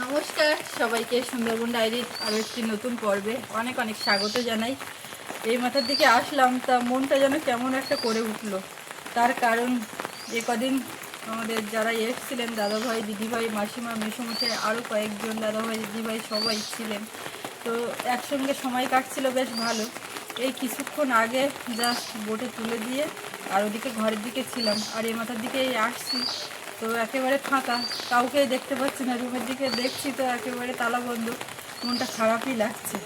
নমস্কার, সবাইকে সুন্দরবন ডায়েরির আরও একটি নতুন পর্বে অনেক অনেক স্বাগত জানাই। এই মাথার দিকে আসলাম, তা মনটা যেন কেমন একটা করে উঠল। তার কারণ, এ কদিন আমাদের যারা এসেছিলেন, দাদাভাই, দিদিভাই, মাসিমা, মেসোমশাই আরও কয়েকজন দাদাভাই, দিদিভাই সবাই ছিলেন। তো একসঙ্গে সময় কাটছিল বেশ ভালো। এই কিছুক্ষণ আগে জাস্ট বোটে তুলে দিয়ে আর ওদিকে ঘরের দিকে ছিলাম। আর এই মাথার দিকে এই আসছি। তো একেবারে ফাঁকা। কাউকে দেখতে পাচ্ছি না। রুমের দিকে দেখছি তো একেবারে তালা বন্ধ। মনটা খারাপই লাগছে।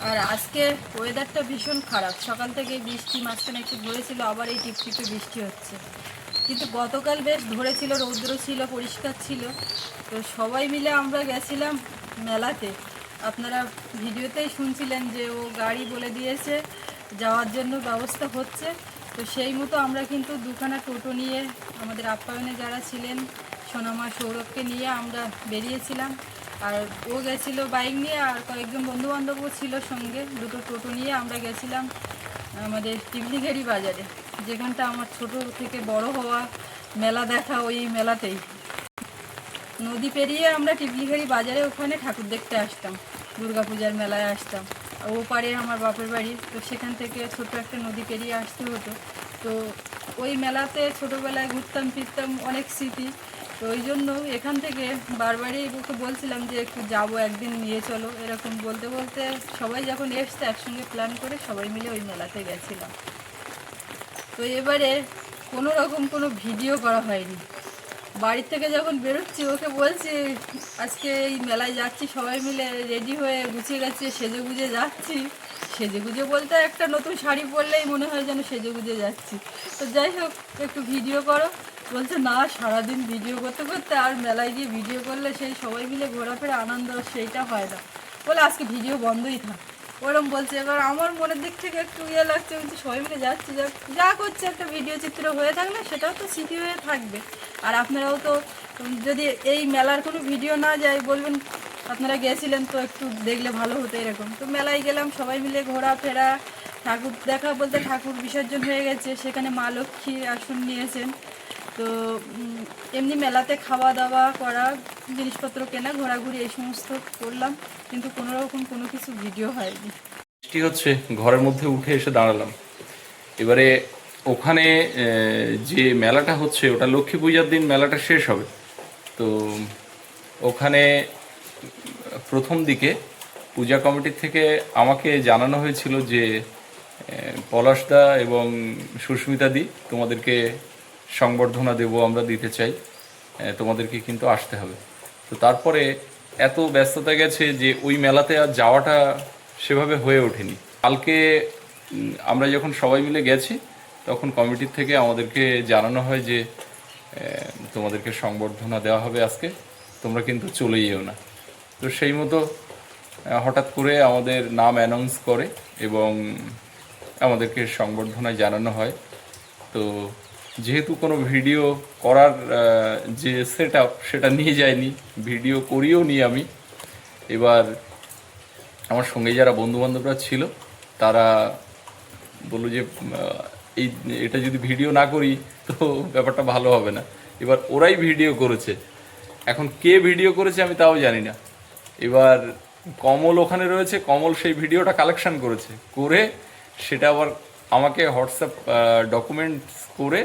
আর আজকে ওয়েদারটা ভীষণ খারাপ। সকাল থেকে বৃষ্টি, মাঝখানে একটু ধরেছিল, আবার এই টিপটিপে বৃষ্টি হচ্ছে। কিন্তু গতকাল বেশ ধরেছিল, রৌদ্র ছিল, পরিষ্কার ছিল। তো সবাই মিলে আমরা গেছিলাম মেলাতে। আপনারা ভিডিওতেই শুনছিলেন যে ও গাড়ি বলে দিয়েছে, যাওয়ার জন্য ব্যবস্থা হচ্ছে। তো সেই মতো আমরা কিন্তু দুখানা টোটো নিয়ে আমাদের আপ্যায়নে যারা ছিলেন সোনামা সৌরভকে নিয়ে আমরা বেরিয়েছিলাম। আর ও গেছিল বাইক নিয়ে আর কয়েকজন বন্ধু বান্ধবও ছিল সঙ্গে। দুটো টোটো নিয়ে আমরা গেছিলাম আমাদের টিবলিঘেরি বাজারে, যেখানটা আমার ছোট থেকে বড় হওয়া মেলা দেখা ওই মেলাতেই। নদী পেরিয়ে আমরা টিবলিঘাড়ি বাজারে ওখানে ঠাকুর দেখতে আসতাম, দুর্গাপূজার মেলায় আসতাম। ও পারে আমার বাপের বাড়ি। তো সেখান থেকে ছোট একটা নদী পেরিয়ে আসতে হতো। তো ওই মেলাতে ছোটোবেলায় ঘুরতাম, ফিরতাম অনেক স্মৃতি। তো ওই জন্য এখান থেকে বারবারই ওকে বলছিলাম যে একটু যাব, একদিন নিয়ে চলো। এরকম বলতে বলতে সবাই যখন এসছে, একসঙ্গে প্ল্যান করে সবাই মিলে ওই মেলাতে গেছিলাম। তো এবারে কোনো রকম কোনো ভিডিও করা হয়নি। বাড়ির থেকে যখন বেরোচ্ছি, ওকে বলছি, আজকে এই মেলায় যাচ্ছি, সবাই মিলে রেডি হয়ে গুছিয়ে গেছে সেজে গুজে যাচ্ছি। সেজে গুজে বলতে একটা নতুন শাড়ি পরলেই মনে হয় যেন সেজে গুজে যাচ্ছি। তো যাই হোক, একটু ভিডিও করো। বলছে, না, সারাদিন ভিডিও করতে করতে আর মেলায় গিয়ে ভিডিও করলে সেই সবাই মিলে ঘোরাফেরা আনন্দ, সেইটা হয় না। বলে, আজকে ভিডিও বন্ধই থাক। ওরম বলছে। এবার আমার মনের দিক থেকে একটু ইয়ে লাগছে, বলছি, সবাই মিলে যাচ্ছি যা যা করছে, একটা ভিডিও চিত্র হয়ে থাকলে সেটাও তো স্মৃতি হয়ে থাকবে। আর আপনারাও তো যদি এই মেলার কোনো ভিডিও না যায়, বলবেন আপনারা গেছিলেন তো একটু দেখলে ভালো হতো এরকম। তো মেলায় গেলাম, সবাই মিলে ঘোরাফেরা, ঠাকুর দেখা বলতে ঠাকুর বিসর্জন হয়ে গেছে, সেখানে মা লক্ষ্মীর আসন নিয়েছেন। তো এমনি মেলাতে খাওয়া দাওয়া করা, জিনিসপত্র কেনা, ঘোরাঘুরি এই সমস্ত করলাম, কিন্তু কোনো রকম কোনো কিছু ভিডিও হয়নি। বৃষ্টি হচ্ছে, ঘরের মধ্যে উঠে এসে দাঁড়ালাম। এবারে ওখানে যে মেলাটা হচ্ছে, ওটা লক্ষ্মী পূজার দিন মেলাটা শেষ হবে। তো ওখানে প্রথম দিকে পূজা কমিটির থেকে আমাকে জানানো হয়েছিল যে পলাশদা এবং সুস্মিতা দি তোমাদেরকে সংবর্ধনা দেব, আমরা দিতে চাই। তোমাদেরকে কিন্তু আসতে হবে। তো তারপরে এত ব্যস্ততা গেছে যে ওই মেলাতে আর যাওয়াটা সেভাবে হয়ে ওঠেনি। কালকে আমরা যখন সবাই মিলে গেছি তখন কমিটির থেকে আমাদেরকে জানানো হয় যে তোমাদেরকে সংবর্ধনা দেওয়া হবে আজকে। তোমরা কিন্তু চলে যেও না। তো সেই মতো হঠাৎ করে আমাদের নাম অ্যানাউন্স করে এবং আমাদেরকে সংবর্ধনায় জানানো হয়। তো যেহেতু কোনো ভিডিও করার যে সেট সেটা নিয়ে যায়নি ভিডিও করিও নি আমি। এবার আমার সঙ্গে যারা বন্ধু বান্ধবরা ছিল, তারা বলল যে এই, এটা যদি ভিডিও না করি, তো ব্যাপারটা ভালো হবে না। এবার ওরাই ভিডিও করেছে। এখন কে ভিডিও করেছে আমি তাও জানি না। এবার কমল ওখানে রয়েছে, কমল সেই ভিডিওটা কালেকশন করেছে। করে সেটা আবার আমাকে হোয়াটসঅ্যাপ ডকুমেন্টস করে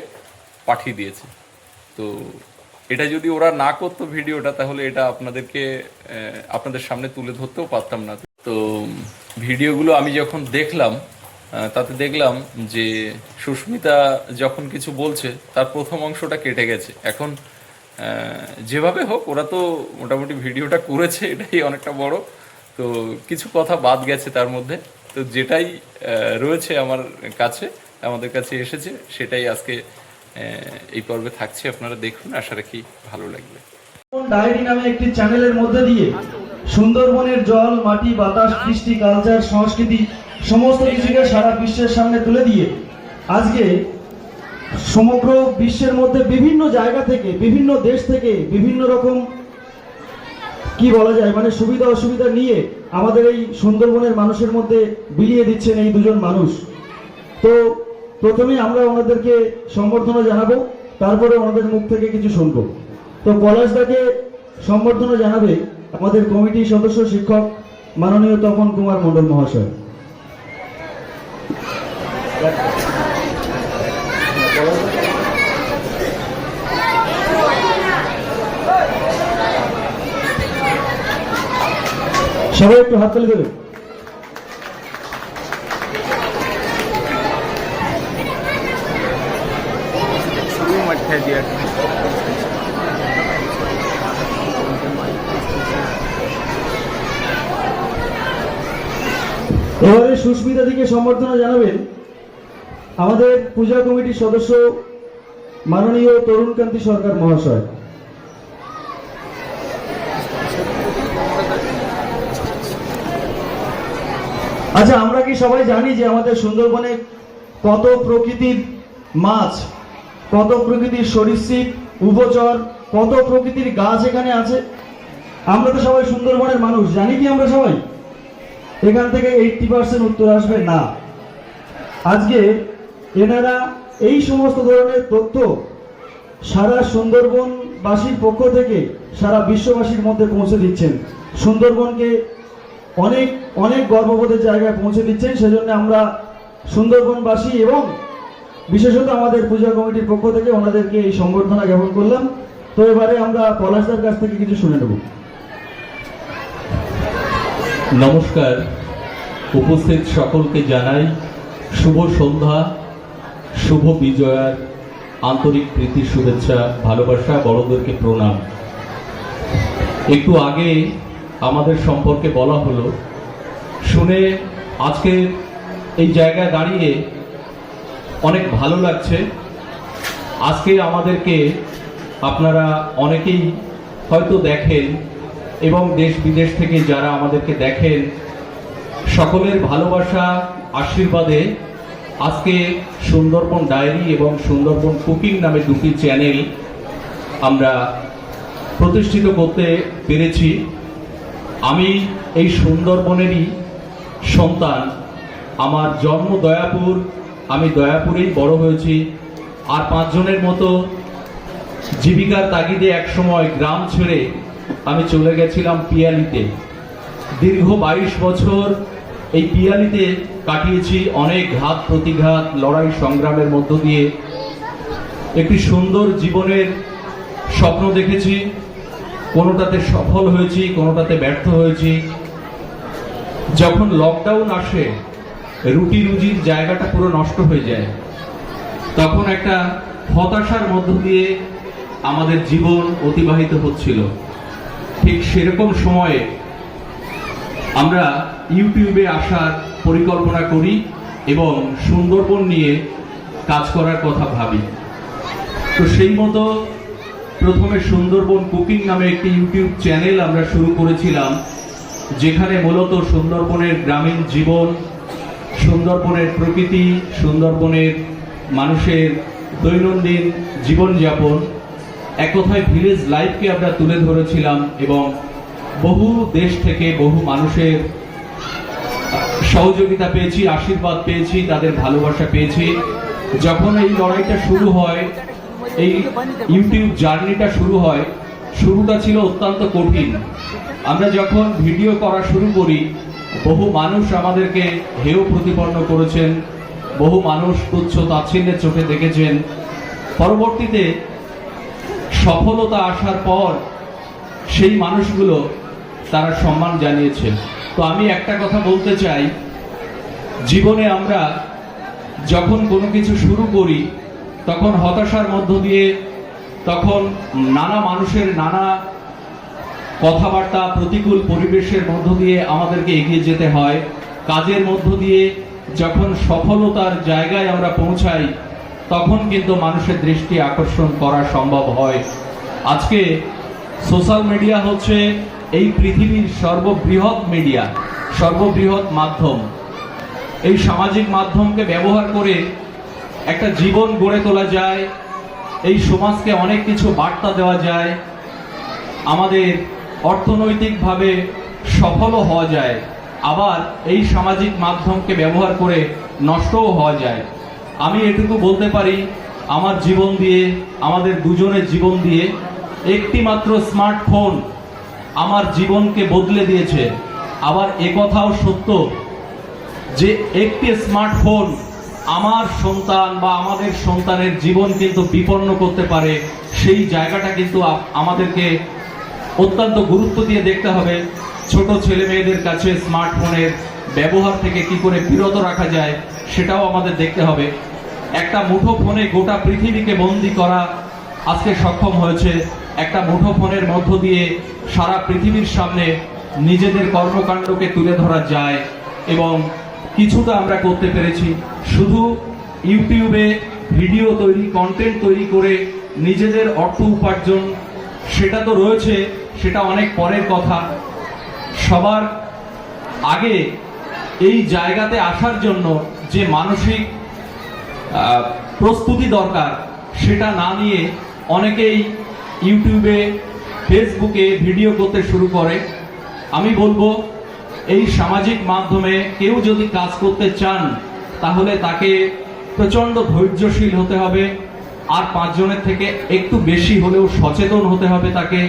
পাঠিয়ে দিয়েছে। তো এটা যদি ওরা না করতো ভিডিওটা, তাহলে এটা আপনাদেরকে আপনাদের সামনে তুলে ধরতেও পারতাম না। তো ভিডিওগুলো আমি যখন দেখলাম তাতে দেখলাম যে সুস্মিতা যখন কিছু বলছে, তার প্রথম অংশটা কেটে গেছে। এখন যেভাবে হোক, ওরা তো মোটামুটি ভিডিওটা করেছে, এটাই অনেকটা বড়। তো কিছু কথা বাদ গেছে তার মধ্যে। তো যেটাই রয়েছে আমার কাছে, আমাদের কাছে এসেছে, সেটাই আজকে এই পর্বে থাকছে। আপনারা দেখুন, আশা রাখি ভালো লাগবে। ডায়েরি নামে একটি চ্যানেলের মধ্যে দিয়ে সুন্দরবনের জল, মাটি, বাতাস, কৃষ্টি কালচার সংস্কৃতি সমস্ত কিছুকে সারা বিশ্বের সামনে তুলে দিয়ে আজকে সমগ্র বিশ্বের মধ্যে বিভিন্ন জায়গা থেকে, বিভিন্ন দেশ থেকে বিভিন্ন রকম, কি বলা যায় মানে সুবিধা অসুবিধা নিয়ে আমাদের এই সুন্দরবনের মানুষের মধ্যে বিলিয়ে দিচ্ছেন এই দুজন মানুষ। তো প্রথমে আমরা ওনাদেরকে সম্বর্ধনা জানাব, তারপরে ওনাদের মুখ থেকে কিছু শুনব। তো পলাশদাকে সম্বর্ধনা জানাবে আমাদের কমিটির সদস্য শিক্ষক মাননীয় তপন কুমার মণ্ডল মহাশয়। সবাই একটু হাততালি দেবে? এবারে সুস্মিতা দিকে সম্বর্ধনা জানাবেন। আমাদের পূজা কমিটির সদস্য মাননীয় তরুণকান্তি সরকার মহাশয়। আচ্ছা আমরা কি সবাই জানি যে আমাদের সুন্দরবনে কত প্রকৃতির মাছ, কত প্রকৃতির সরীসৃপ উপচর কত প্রকৃতির গাছ এখানে আছে? আমরা তো সবাই সুন্দরবনের মানুষ, জানি কি আমরা সবাই? এখান থেকে এইটটি পার্সেন্ট উত্তর আসবে না। আজকে এনারা এই সমস্ত ধরনের তথ্য সারা সুন্দরবনবাসীর পক্ষ থেকে সারা বিশ্ববাসীর মধ্যে পৌঁছে দিচ্ছেন। সুন্দরবনকে অনেক অনেক গর্ববোধের জায়গায় পৌঁছে দিচ্ছেন। সেজন্য আমরা সুন্দরবনবাসী এবং বিশেষত আমাদের পূজা কমিটির পক্ষ থেকে ওনাদেরকে এই সংবর্ধনা জ্ঞাপন করলাম। তো এবারে আমরা পলাশদার কাছ থেকে কিছু শুনে নেব। নমস্কার। উপস্থিত সকলকে জানাই শুভ সন্ধ্যা। শুভ বিজয়ার আন্তরিক প্রীতি, শুভেচ্ছা, ভালোবাসা, বড়দেরকে প্রণাম। একটু আগে আমাদের সম্পর্কে বলা হলো, শুনে আজকে এই জায়গায় দাঁড়িয়ে অনেক ভালো লাগছে। আজকে আমাদেরকে আপনারা অনেকেই হয়তো দেখেন এবং দেশ বিদেশ থেকে যারা আমাদেরকে দেখেন, সকলের ভালোবাসা, আশীর্বাদে আজকে সুন্দরবন ডায়েরি এবং সুন্দরবন কুকিং নামে দুটি চ্যানেল আমরা প্রতিষ্ঠিত করতে পেরেছি। আমি এই সুন্দরবনেরই সন্তান। আমার জন্ম দয়াপুর। আমি দয়াপুরেই বড় হয়েছি। আর পাঁচজনের মতো জীবিকার তাগিদে একসময় গ্রাম ছেড়ে আমি চলে গেছিলাম পিয়ালিতে। দীর্ঘ বাইশ বছর এই পিয়ালিতে কাটিয়েছি অনেক ঘাত প্রতিঘাত, লড়াই সংগ্রামের মধ্য দিয়ে। একটি সুন্দর জীবনের স্বপ্ন দেখেছি, কোনোটাতে সফল হয়েছি, কোনোটাতে ব্যর্থ হয়েছি। যখন লকডাউন আসে রুটি রুজির জায়গাটা পুরো নষ্ট হয়ে যায়। তখন একটা হতাশার মধ্য দিয়ে আমাদের জীবন অতিবাহিত হচ্ছিল। ঠিক সেরকম সময়ে আমরা ইউটিউবে আসার পরিকল্পনা করি এবং সুন্দরবন নিয়ে কাজ করার কথা ভাবি। তো সেই মতো প্রথমে সুন্দরবন কুকিং নামে একটি ইউটিউব চ্যানেল আমরা শুরু করেছিলাম, যেখানে মূলত সুন্দরবনের গ্রামীণ জীবন, সুন্দরবনের প্রকৃতি, সুন্দরবনের মানুষের দৈনন্দিন জীবনযাপন, এক কথায় ভিলেজ লাইফকে আমরা তুলে ধরেছিলাম এবং বহু দেশ থেকে বহু মানুষের সহযোগিতা পেয়েছি, আশীর্বাদ পেয়েছি, তাদের ভালোবাসা পেয়েছি। যখন এই লড়াইটা শুরু হয়, এই ইউটিউব জার্নিটা শুরু হয়, শুরুটা ছিল অত্যন্ত কঠিন। আমরা যখন ভিডিও করা শুরু করি, বহু মানুষ আমাদেরকে হেয় প্রতিপন্ন করেছেন, বহু মানুষ তুচ্ছ তাচ্ছিল্যের চোখে দেখেছেন। পরবর্তীতে সফলতা আসার পর সেই মানুষগুলো তারা সম্মান জানিয়েছে। তো আমি একটা কথা বলতে চাই। জীবনে আমরা যখন কোনো কিছু শুরু করি, তখন হতাশার মধ্য দিয়ে, তখন নানা মানুষের নানা কথাবার্তা, প্রতিকূল পরিবেশের মধ্য দিয়ে আমাদেরকে এগিয়ে যেতে হয়। কাজের মধ্য দিয়ে যখন সফলতার জায়গায় আমরা পৌঁছাই, তখন কিন্তু মানুষের দৃষ্টি আকর্ষণ করা সম্ভব হয়। আজকে সোশ্যাল মিডিয়া হচ্ছে এই পৃথিবীর সর্ববৃহৎ মিডিয়া, সর্ববৃহৎ মাধ্যম, এই সামাজিক মাধ্যমকে ব্যবহার করে একটা জীবন গড়ে তোলা যায়, এই সমাজকে অনেক কিছু বার্তা দেওয়া যায়, আমাদের অর্থনৈতিকভাবে সফলও হওয়া যায়, আবার এই সামাজিক মাধ্যমকে ব্যবহার করে নষ্টও হওয়া যায়। আমি এটুকু বলতে পারি, আমার জীবন দিয়ে, আমাদের দুজনের জীবন দিয়ে একটি মাত্র স্মার্টফোন আমার জীবনকে বদলে দিয়েছে। আবার একথাও সত্য যে একটি স্মার্টফোন আমার সন্তান বা আমাদের সন্তানের জীবন কিন্তু বিপন্ন করতে পারে, সেই জায়গাটা কিন্তু আমাদেরকে অত্যন্ত গুরুত্ব দিয়ে দেখতে হবে। ছোট ছেলে মেয়েদের কাছে স্মার্টফোনের ব্যবহার থেকে কি করে বিরত রাখা যায়, সেটাও আমাদের দেখতে হবে। একটা মুঠো ফোনে গোটা পৃথিবীকে বন্দি করা আজকে সক্ষম হয়েছে। একটা মুঠো ফোনের মধ্য দিয়ে সারা পৃথিবীর সামনে নিজেদের কর্মকাণ্ডকে তুলে ধরা যায় এবং কিছুটা আমরা করতে পেরেছি। শুধু ইউটিউবে ভিডিও তৈরি কন্টেন্ট তৈরি করে নিজেদের অর্থ উপার্জন, সেটা তো রয়েছে, সেটা অনেক পরের কথা। সবার আগে এই জায়গাতে আসার জন্য যে মানসিক প্রস্তুতি দরকার, সেটা না নিয়ে অনেকেই ইউটিউবে ফেসবুকে ভিডিও করতে শুরু করে। আমি বলব, এই সামাজিক মাধ্যমে কেউ যদি কাজ করতে চান, তাহলে তাকে প্রচণ্ড ধৈর্যশীল হতে হবে। আর পাঁচজনের থেকে একটু বেশি হলেও সচেতন হতে হবে তাকে।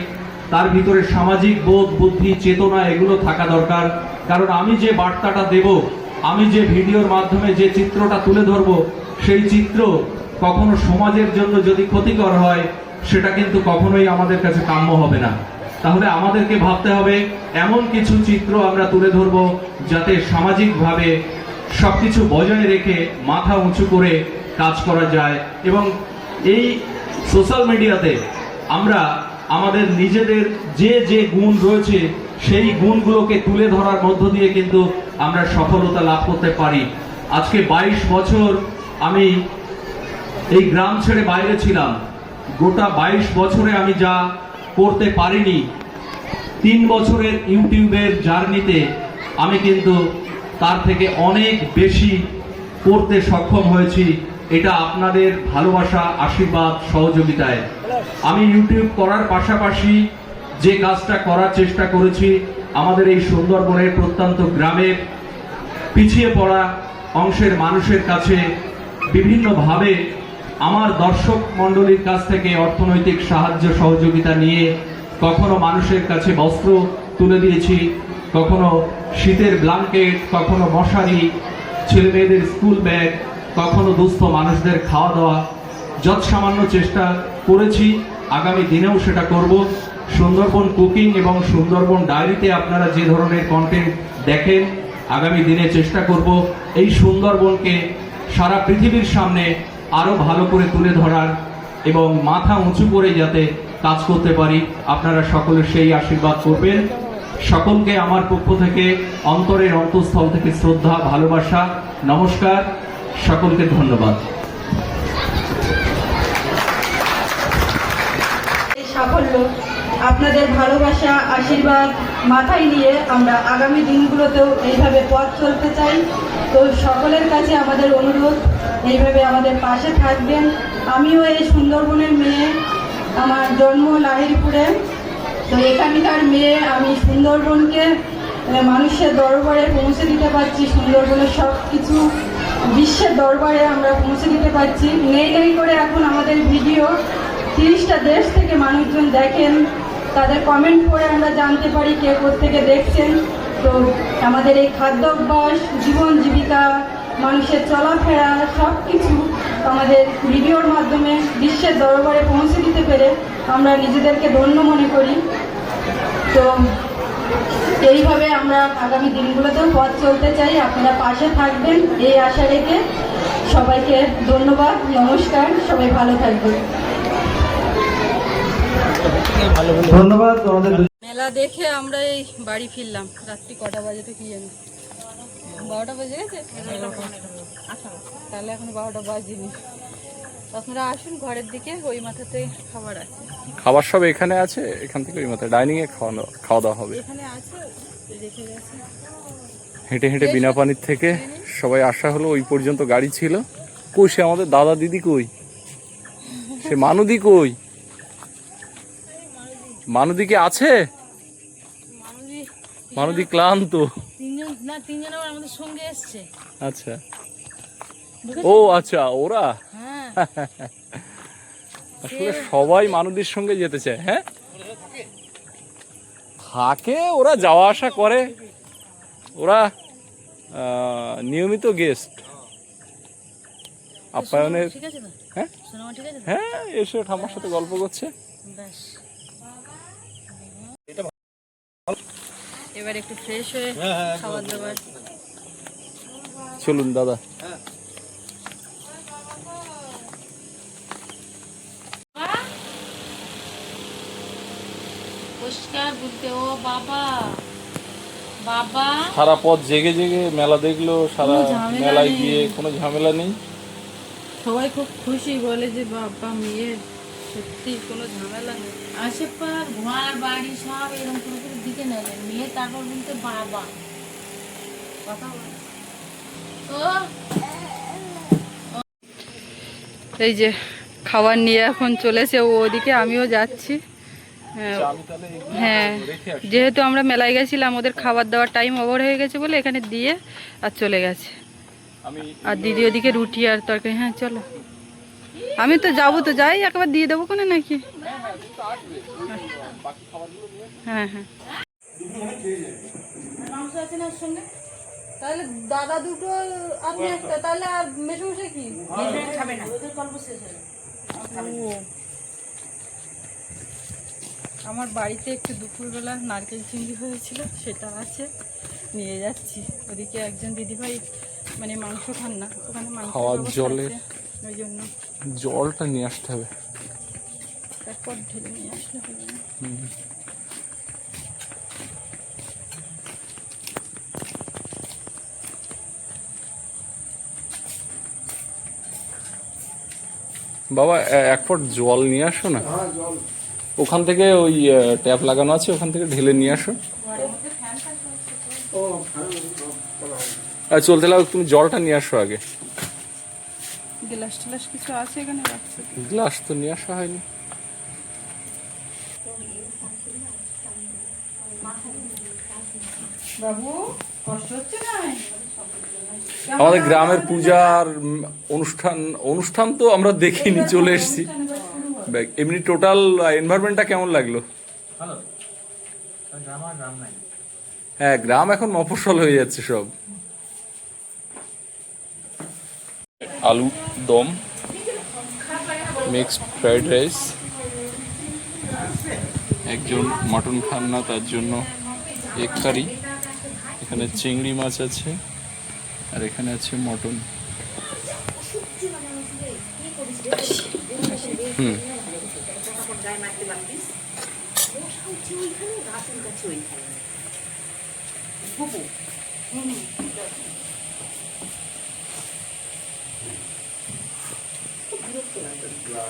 তার ভিতরে সামাজিক বোধ, বুদ্ধি, চেতনা এগুলো থাকা দরকার। কারণ আমি যে বার্তাটা দেব, আমি যে ভিডিওর মাধ্যমে যে চিত্রটা তুলে ধরবো, সেই চিত্র কখনো সমাজের জন্য যদি ক্ষতিকর হয় সেটা কিন্তু কখনোই আমাদের কাছে কাম্য হবে না। তাহলে আমাদেরকে ভাবতে হবে, এমন কিছু চিত্র আমরা তুলে ধরব যাতে সামাজিকভাবে সবকিছু বজায় রেখে মাথা উঁচু করে কাজ করা যায় এবং এই সোশ্যাল মিডিয়াতে আমরা আমাদের নিজেদের যে যে গুণ রয়েছে, সেই গুণগুলোকে তুলে ধরার মধ্য দিয়ে কিন্তু আমরা সফলতা লাভ করতে পারি। আজকে বাইশ বছর আমি এই গ্রাম ছেড়ে বাইরে ছিলাম। গোটা বাইশ বছরে আমি যা করতে পারিনি, তিন বছরের ইউটিউবের জার্নিতে আমি কিন্তু তার থেকে অনেক বেশি করতে সক্ষম হয়েছি, এটা আপনাদের ভালোবাসা, আশীর্বাদ, সহযোগিতায়। আমি ইউটিউব করার পাশাপাশি যে কাজটা করার চেষ্টা করেছি, আমাদের এই সুন্দরবনের প্রত্যন্ত গ্রামের পিছিয়ে পড়া অংশের মানুষের কাছে বিভিন্নভাবে আমার দর্শক মণ্ডলীর কাছ থেকে অর্থনৈতিক সাহায্য, সহযোগিতা নিয়ে কখনো মানুষের কাছে বস্ত্র তুলে দিয়েছি, কখনো শীতের ব্ল্যাঙ্কেট কখনো মশারি ছেলে মেয়েদের স্কুল ব্যাগ কখনো দুস্থ মানুষদের খাওয়া দাওয়া যৎ সামান্য চেষ্টা করেছি, আগামী দিনেও সেটা করব। সুন্দরবন কুকিং এবং সুন্দরবন ডায়েরিতে আপনারা যে ধরনের কন্টেন্ট দেখেন, আগামী দিনে চেষ্টা করব এই সুন্দরবনকে সারা পৃথিবীর সামনে আরও ভালো করে তুলে ধরার এবং মাথা উঁচু করে যাতে কাজ করতে পারি, আপনারা সকলে সেই আশীর্বাদ করবেন। সকলকে আমার পক্ষ থেকে অন্তরের অন্তঃস্থল থেকে শ্রদ্ধা, ভালোবাসা, নমস্কার, সকলকে ধন্যবাদ। সাফল্য, আপনাদের ভালোবাসা, আশীর্বাদ মাথায় নিয়ে আমরা আগামী দিনগুলোতেও এইভাবে পথ চলতে চাই। তো সকলের কাছে আমাদের অনুরোধ এইভাবে আমাদের পাশে থাকবেন। আমিও এই সুন্দরবনের মেয়ে, আমার জন্ম লাহিরপুরে তো এখানকার মেয়ে, আমি সুন্দরবনকে মানুষের দরবারে পৌঁছে দিতে পারছি। সুন্দরবনের সব কিছু বিশ্বের দরবারে আমরা পৌঁছে দিতে পারছি। নেই নেই করে এখন আমাদের ভিডিও। তিরিশটা দেশ থেকে মানুষজন দেখেন। তাদের কমেন্ট করে আমরা জানতে পারি কে থেকে দেখছেন। তো আমাদের এই খাদ্যাভ্যাস, জীবন জীবিকা মানুষের চলাফেরা সব কিছু আমাদের ভিডিওর মাধ্যমে বিশ্বের দরবারে পৌঁছে দিতে পেরে আমরা নিজেদেরকে ধন্য মনে করি। তো এইভাবে আমরা আগামী দিনগুলোতেও পথ চলতে চাই। আপনারা পাশে থাকবেন এই আশা রেখে সবাইকে ধন্যবাদ নমস্কার সবাই ভালো থাকবেন। ধন্যবাদ মেলা দেখে আমরা এই বাড়ি ফিরলাম। রাত্রি কটা বাজে তো কি জানি। বারোটা বাজে গেছে? তাহলে এখন বারোটা বাজেনি আপনারা আসুন ঘরের দিকে ওই মাথাতে খাবার আছে। খাবার সব এখানে আছে? এখান থেকে ওই মাথায় ডাইনিং এ খাওয়ানো খাওয়া দাওয়া হবে। এখানে আছে রেখে গেছে। হেঁটে হেঁটে বিনা পানির থেকে সবাই আসা হলো ওই পর্যন্ত গাড়ি ছিল। কই সে আমাদের দাদা দিদি কই? সে মানুদি কই? মানুদি কি আছে মানুদি ক্লান্ত। না তিনজন আবার আমাদের সঙ্গে এসছে। আচ্ছা। ও আচ্ছা ওরা? হ্যাঁ। আসলে সবাই মানুদির সঙ্গে যেতে চায় হ্যাঁ? থাকে ওরা যাওয়া আসা করে। ওরা নিয়মিত গেস্ট আপ্যায়নের হ্যাঁ? হ্যাঁ এসে ঠাম্মার সাথে গল্প করছে। ব্যাস। এবার একটু ফ্রেশ হয়ে খাবার দাবার। চলুন দাদা। ও বাবা। বাবা। সারা পথ জেগে জেগে মেলা দেখল সারা মেলায় গিয়ে কোনো ঝামেলা নেই। সবাই খুব খুশি বলে যে বাবা মেয়ে সত্যি কোনো ঝামেলা নেই। আশেপাশ ঘর বাড়ি সব এরকম করে করে নেবে মেয়ে তারপর বলতে বাবা। কথা বল। ও। এই যে খাবার নিয়ে এখন চলেছে ও ওদিকে আমিও যাচ্ছি। হ্যাঁ, আমি তাহলে এগুলো হ্যাঁ যেহেতু আমরা মেলায় গেছিলাম ওদের খাবার দাবার টাইম ওভার হয়ে গেছে বলে এখানে দিয়ে আর চলে গেছে। আর দিদি ওদিকে রুটি আর তরকারি হ্যাঁ চলো। আমি তো যাব তো যাই একবার দিয়ে দেবো কোনো নাকি? হ্যাঁ হ্যাঁ। মাংস আছে না ওর সঙ্গে? তাহলে দাদা দুটো আপনি একটা তাহলে আর কি? খাবে না। গল্প শেষ হয়ে ও। আমার বাড়িতে একটু দুপুরবেলা নারকেল চিংড়ি হয়েছিল সেটা আছে নিয়ে যাচ্ছি। ওদিকে একজন দিদিভাই মানে মাংস খান না ওখানে মাংস জলে? ওই জন্য। জলটা নিয়ে আসতে হবে। তারপর ঢেলে নিয়ে আসলে হবে বাবা এক পট জল নিয়ে আসো না। ওখান থেকে ওই ট্যাপ লাগানো আছে ওখান থেকে ঢেলে নিয়ে আসো। আর চলতে লাগো তুমি জলটা নিয়ে আসো আগে। গ্লাস টেলাস কিছু আছে এখানে রাখছে গ্লাস তো নিয়ে আসা হয়নি। বাবু কষ্ট হচ্ছে না? আমাদের গ্রামের পূজার অনুষ্ঠান অনুষ্ঠান তো আমরা দেখিনি চলে এসেছি। এমনি টোটাল এনভায়রনমেন্টটা কেমন লাগল? হ্যাঁ গ্রাম এখন মফস্বল হয়ে যাচ্ছে সব। আলু, দম মিক্সড ফ্রাইড রাইস একজন মটন খান না, তার জন্য এগ কারি এখানে চিংড়ি মাছ আছে, আর এখানে আছে মটন। হুম একটু চিংড়ি মাছ নিয়ে এসেছি আমার দেবো খাই না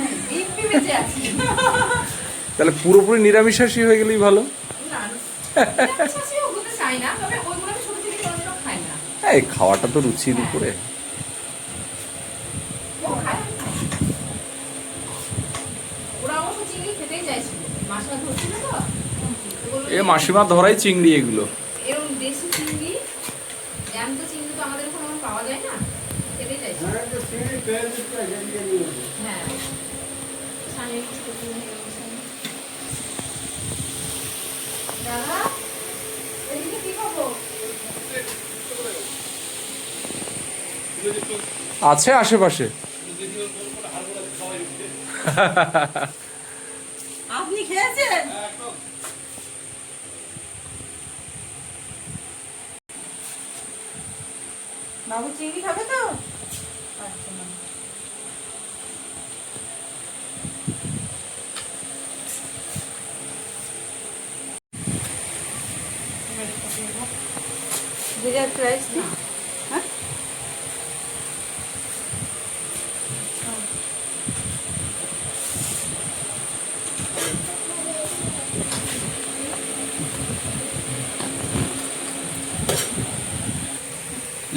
তাহলে পুরোপুরি নিরামিষাসী হয়ে গেলেই ভালো। এই খাওয়াটা তো রুচির উপরে। তো। ওগুলো এ মাসিমা ধরাই চিংড়ি এগুলো এরকম দেশি চিংড়ি জ্যান্ত চিংড়ি তো আমাদের ওখানে এখন পাওয়া যায় না খেতেই চাইছিল হ্যাঁ সামনে কিছু করতে নেই, সামনে। দাদা এদিকে কি খাব আছে আশেপাশে। আপনি খেয়েছেন? বাবু চিংড়ি খাবে তো? এক রাইস না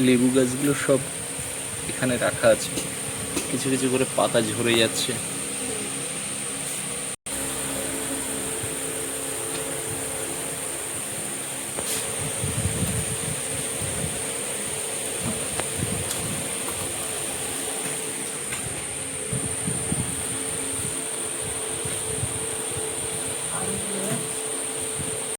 লেবু গাছগুলো সব এখানে রাখা আছে। কিছু কিছু করে পাতা ঝরে যাচ্ছে।